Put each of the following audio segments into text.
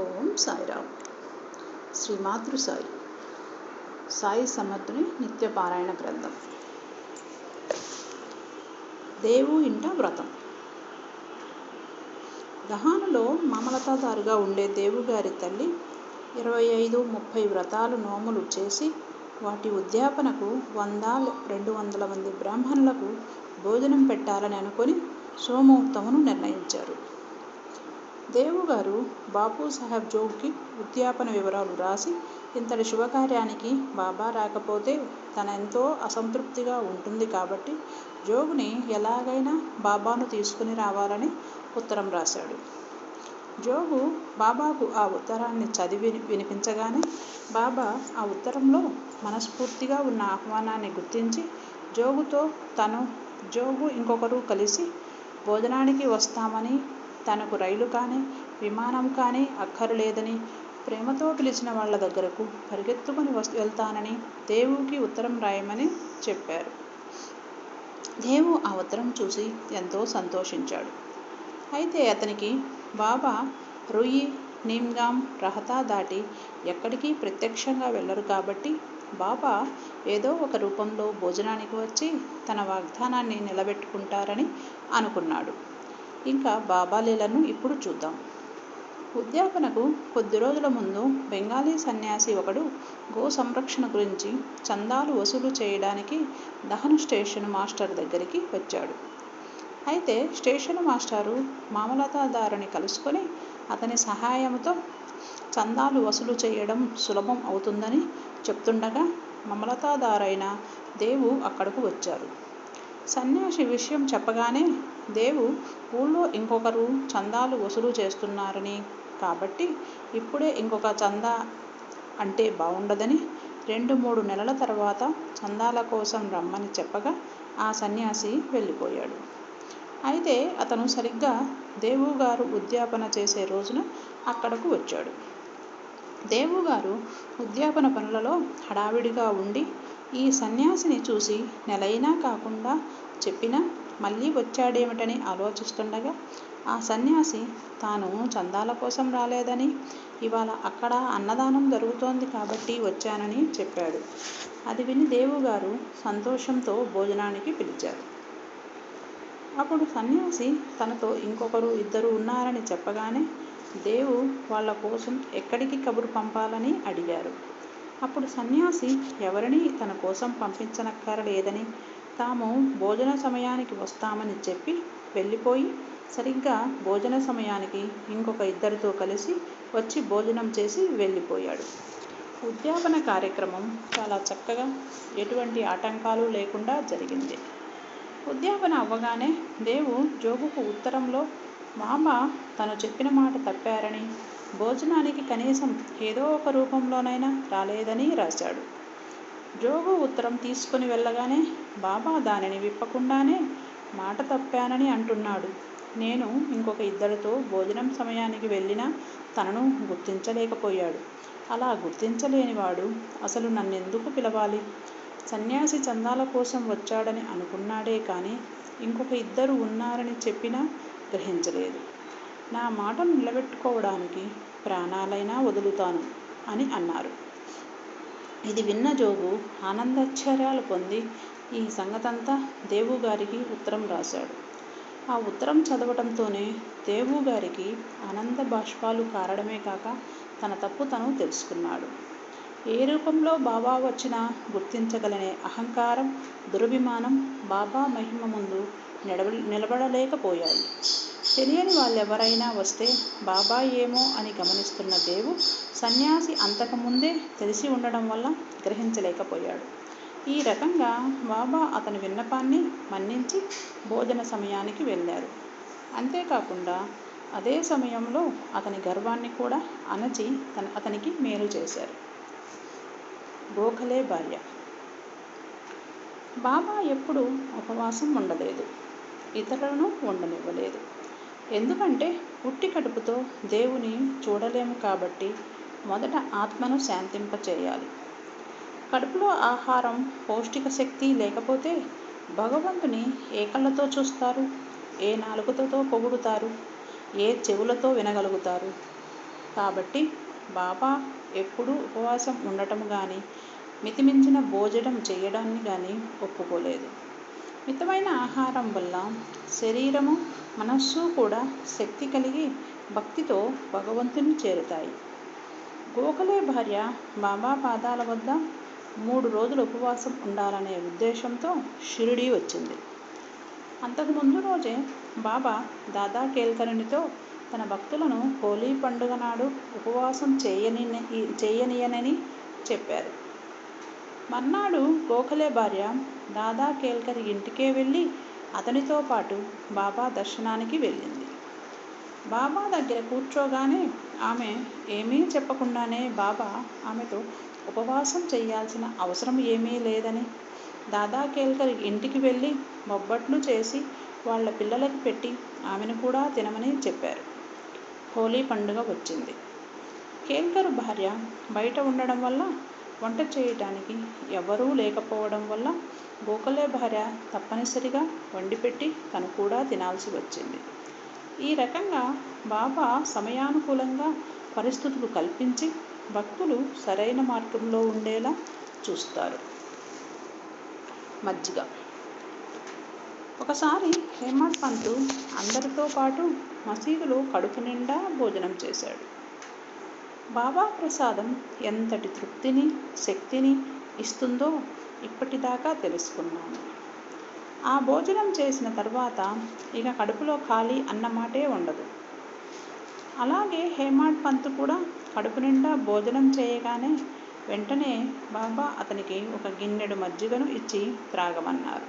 ఓం సాయిరామ్ శ్రీ మాతృ సాయి. సాయి సమర్థుని నిత్యపారాయణ గ్రంథం. దేవు ఇంట వ్రతం. దహానులో మమలతాదారుగా ఉండే దేవుగారి తల్లి ఇరవై ఐదు ముప్పై వ్రతాలు నోములు చేసి వాటి ఉద్యాపనకు వంద రెండు వందల మంది బ్రాహ్మణులకు భోజనం పెట్టాలని అనుకొని సోమోత్తమును నిర్ణయించారు. దేవుగారు బాపు సాహెబ్ జోగ్కి ఉద్యాపన వివరాలు రాసి ఇంతటి శుభకార్యానికి బాబా రాకపోతే తన ఎంతో అసంతృప్తిగా ఉంటుంది కాబట్టి జోగుని ఎలాగైనా బాబాను తీసుకుని రావాలని ఉత్తరం రాశాడు. జోగు బాబాకు ఆ ఉత్తరాన్ని చదివి వినిపించగానే బాబా ఆ ఉత్తరంలో మనస్ఫూర్తిగా ఉన్న ఆహ్వానాన్ని గుర్తించి జోగుతో తను జోగు ఇంకొకరు కలిసి భోజనానికి వస్తామని తనకు రైలు కానీ విమానం కానీ అక్కరలేదని ప్రేమతో పిలిచిన వాళ్ళ దగ్గరకు పరిగెత్తుకుని వస్తు వెళ్తానని దేవుకి ఉత్తరం రాయమని చెప్పారు. దేవు ఆ ఉత్తరం చూసి ఎంతో సంతోషించాడు. అయితే అతనికి బాబా రుయి నీమ్గాం రహతా దాటి ఎక్కడికి ప్రత్యక్షంగా వెళ్ళరు కాబట్టి బాబా ఏదో ఒక రూపంలో భోజనానికి వచ్చి తన వాగ్దానాన్ని నిలబెట్టుకుంటారని అనుకున్నాడు. ఇంకా బాబాలీలను ఇప్పుడు చూద్దాం. ఉద్యాపనకు కొద్ది రోజుల ముందు బెంగాలీ సన్యాసి ఒకడు గో సంరక్షణ గురించి చందాలు వసూలు చేయడానికి దహన్ స్టేషన్ మాస్టర్ దగ్గరికి వచ్చాడు. అయితే స్టేషన్ మాస్టారు మామలతాదారుని కలుసుకొని అతని సహాయంతో చందాలు వసూలు చేయడం సులభం అవుతుందని చెప్తుండగా మమలతాదారైన దేవు అక్కడకు వచ్చారు. సన్యాసి విషయం చెప్పగానే దేవు ఊళ్ళో ఇంకొకరు చందాలు వసూలు చేస్తున్నారని. కాబట్టి ఇప్పుడే ఇంకొక చందా అంటే బాగుండదని రెండు మూడు నెలల తర్వాత చందాల కోసం రమ్మని చెప్పగా ఆ సన్యాసి వెళ్ళిపోయాడు. అయితే అతను సరిగ్గా దేవుగారు ఉద్యాపన చేసే రోజున అక్కడకు వచ్చాడు. దేవుగారు ఉద్యాపన పనులలో హడావిడిగా ఉండి ఈ సన్యాసిని చూసి నెలైనా కాకుండా చెప్పినా మళ్ళీ వచ్చాడేమిటని ఆలోచిస్తుండగా ఆ సన్యాసి తాను చందాల కోసం రాలేదని ఇవాళ అక్కడ అన్నదానం జరుగుతోంది కాబట్టి వచ్చానని చెప్పాడు. అది విని దేవుగారు సంతోషంతో భోజనానికి పిలిచారు. అప్పుడు సన్యాసి తనతో ఇంకొకరు ఇద్దరు ఉన్నారని చెప్పగానే దేవు వాళ్ళ కోసం ఎక్కడికి కబురు పంపాలని అడిగారు. అప్పుడు సన్యాసి ఎవరిని తన కోసం పంపించనక్కరలేదని తాము భోజన సమయానికి వస్తామని చెప్పి వెళ్ళిపోయి సరిగ్గా భోజన సమయానికి ఇంకొక ఇద్దరితో కలిసి వచ్చి భోజనం చేసి వెళ్ళిపోయాడు. ఉద్యాపన కార్యక్రమం చాలా చక్కగా ఎటువంటి ఆటంకాలు లేకుండా జరిగింది. ఉద్యాపన అవ్వగానే దేవు జోగుకు ఉత్తరంలో మామ తను చెప్పిన మాట తప్పారని భోజనానికి కనీసం ఏదో ఒక రూపంలోనైనా రాలేదని రాశాడు. జోగు ఉత్తరం తీసుకుని వెళ్ళగానే బాబా దానిని విప్పకుండానే మాట తప్పానని అంటున్నాడు. నేను ఇంకొక ఇద్దరితో భోజనం సమయానికి వెళ్ళినా తనను గుర్తించలేకపోయాడు. అలా గుర్తించలేనివాడు అసలు నన్నెందుకు పిలవాలి? సన్యాసి చందాల కోసం వచ్చాడని అనుకున్నాడే కానీ ఇంకొక ఇద్దరు ఉన్నారని చెప్పినా గ్రహించలేదు. నా మాటను నిలబెట్టుకోవడానికి ప్రాణాలైనా వదులుతాను అని అన్నారు. ఇది విన్న జోగు ఆనందాశ్చర్యాలు పొంది ఈ సంగతంతా దేవు గారికి ఉత్తరం రాశాడు. ఆ ఉత్తరం చదవటంతోనే దేవు గారికి ఆనంద బాష్పాలు కారడమే కాక తన తప్పు తను తెలుసుకున్నాడు. ఏ రూపంలో బాబా వచ్చినా గుర్తించగలనే అహంకారం దురభిమానం బాబా మహిమ ముందు నిలబడలేకపోయాయి. తెలియని వాళ్ళెవరైనా వస్తే బాబా ఏమో అని గమనిస్తున్న దేవు సన్యాసి అంతకుముందే తెలిసి ఉండడం వల్ల గ్రహించలేకపోయాడు. ఈ రకంగా బాబా అతని విన్నపాన్ని మన్నించి భోజన సమయానికి వెళ్ళారు. అంతేకాకుండా అదే సమయంలో అతని గర్వాన్ని కూడా అణచి తన అతనికి మేలు చేశారు. గోఖలే భార్య. బాబా ఎప్పుడు ఉపవాసం ఉండలేదు. ఇతరులను ఉండనివ్వలేదు ఎందుకంటే పుట్టి కడుపుతో దేవుని చూడలేము కాబట్టి మొదట ఆత్మను శాంతింపచేయాలి. కడుపులో ఆహారం పౌష్టిక శక్తి లేకపోతే భగవంతుని ఏ కళ్ళతో చూస్తారు? ఏ నాలుగుతో పొగుడుతారు? ఏ చెవులతో వినగలుగుతారు? కాబట్టి బాబా ఎప్పుడూ ఉపవాసం ఉండటం కానీ మితిమించిన భోజనం చేయడాన్ని కానీ ఒప్పుకోలేదు. మితమైన ఆహారం వల్ల శరీరము మనస్సు కూడా శక్తి కలిగి భక్తితో భగవంతుని చేరుతాయి. గోఖలే భార్య బాబా పాదాల వద్ద మూడు రోజులు ఉపవాసం ఉండాలనే ఉద్దేశంతో షిరిడీ వచ్చింది. అంతకు ముందు రోజే బాబా దాదా కేల్కరునితో తన భక్తులను హోలీ పండుగ నాడు ఉపవాసం చేయని చేయనియనని చెప్పారు. మర్నాడు గోఖలే భార్య దాదా కేల్కర్ ఇంటికే వెళ్ళి అతనితో పాటు బాబా దర్శనానికి వెళ్ళింది. బాబా దగ్గర కూర్చోగానే ఆమె ఏమీ చెప్పకుండానే బాబా ఆమెతో ఉపవాసం చేయాల్సిన అవసరం ఏమీ లేదని దాదా కేల్కర్ ఇంటికి వెళ్ళి బొబ్బట్లు చేసి వాళ్ళ పిల్లలకి పెట్టి ఆమెను కూడా తినమని చెప్పారు. హోలీ పండుగ వచ్చింది. కేల్కర్ భార్య బయట ఉండడం వల్ల వంట చేయటానికి ఎవరూ లేకపోవడం వల్ల గోఖలే భార్య తప్పనిసరిగా వండిపెట్టి తను కూడా తినాల్సి వచ్చింది. ఈ రకంగా బాబా సమయానుకూలంగా పరిస్థితులు కల్పించి భక్తులు సరైన మార్గంలో ఉండేలా చూస్తారు. మజ్జిగ. ఒకసారి హేమత్ పంతు అందరితో పాటు మసీదులో కడుపు నిండా భోజనం చేశాడు. బాబా ప్రసాదం ఎంతటి తృప్తిని శక్తిని ఇస్తుందో ఇప్పటిదాకా తెలుసుకున్నాను. ఆ భోజనం చేసిన తర్వాత ఇక కడుపులో ఖాళీ అన్నమాటే ఉండదు. అలాగే హేమాడ్ పంత్ కూడా కడుపు నిండా భోజనం చేయగానే వెంటనే బాబా అతనికి ఒక గిన్నెడు మజ్జిగను ఇచ్చి త్రాగమన్నారు.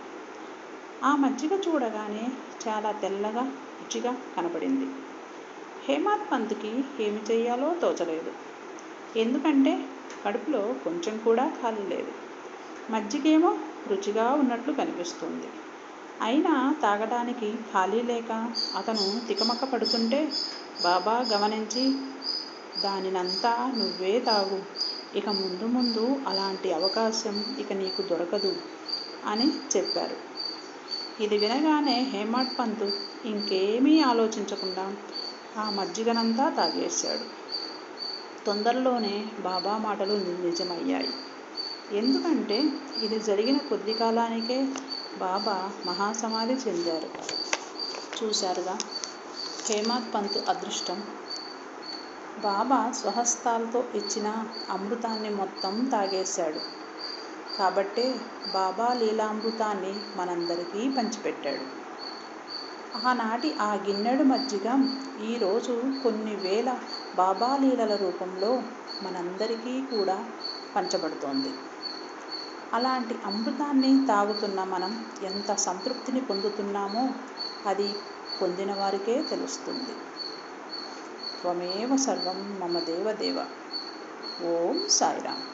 ఆ మజ్జిగ చూడగానే చాలా తెల్లగా రుచిగా కనబడింది హేమాత్ పంత్కి ఏమి చేయాలో తోచలేదు. ఎందుకంటే కడుపులో కొంచెం కూడా ఖాళీ లేదు. మజ్జిగేమో రుచిగా ఉన్నట్లు కనిపిస్తుంది. అయినా తాగడానికి ఖాళీ లేక అతను తికమక పడుతుంటే బాబా గమనించి దానినంతా నువ్వే తాగు. ఇక ముందు ముందు అలాంటి అవకాశం ఇక నీకు దొరకదు అని చెప్పారు. ఇది వినగానే హేమాడ్ పంతు ఇంకేమీ ఆలోచించకుండా ఆ మజ్జిగనంతా తాగేశాడు. తొందరలోనే బాబా మాటలు నిజమయ్యాయి ఎందుకంటే ఇది జరిగిన కొద్ది కాలానికే బాబా మహాసమాధి చెందారు. చూశారుగా? హేమాత్ పంతు అదృష్టం. బాబా స్వహస్తాలతో ఇచ్చిన అమృతాన్ని మొత్తం తాగేశాడు. కాబట్టే బాబా లీలామృతాన్ని మనందరికీ పంచిపెట్టాడు. ఆనాటి ఆ గిన్నెడు మజ్జిగ ఈరోజు కొన్ని వేల బాబా లీలల రూపంలో మనందరికీ కూడా పంచబడుతోంది. అలాంటి అమృతాన్ని తాగుతున్న మనం ఎంత సంతృప్తిని పొందుతున్నామో అది పొందిన వారికే తెలుస్తుంది. త్వమేవ సర్వం మమ దేవదేవ ఓం సాయిరామ్.